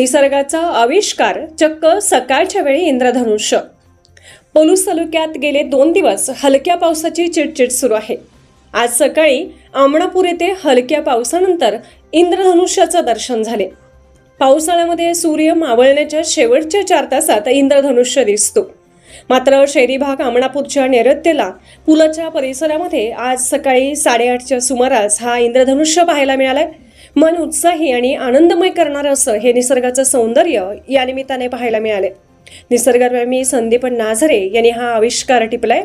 निसर्गाचा आविष्कार चक्क सकाळच्या वेळी इंद्रधनुष्य पलूस तालुक्यात गेले दोन दिवस हलक्या पावसाची चिडचिड सुरू आहे. आज सकाळी आमणापूर येथे हलक्या पावसानंतर इंद्रधनुष्याचं दर्शन झाले. पावसाळ्यामध्ये सूर्य मावळण्याच्या शेवटच्या चार तासात इंद्रधनुष्य दिसतो. मात्र शहरी भाग आमणापूरच्या नैऋत्येला पुलाच्या परिसरामध्ये आज सकाळी साडेआठच्या सुमारास हा इंद्रधनुष्य पाहायला मिळालाय. मन उत्साही आणि आनंदमय करणारं असं हे निसर्गाचं सौंदर्य या निमित्ताने पाहायला मिळाले. निसर्गप्रेमी संदीप नाझरे यांनी हा आविष्कार टिपलाय.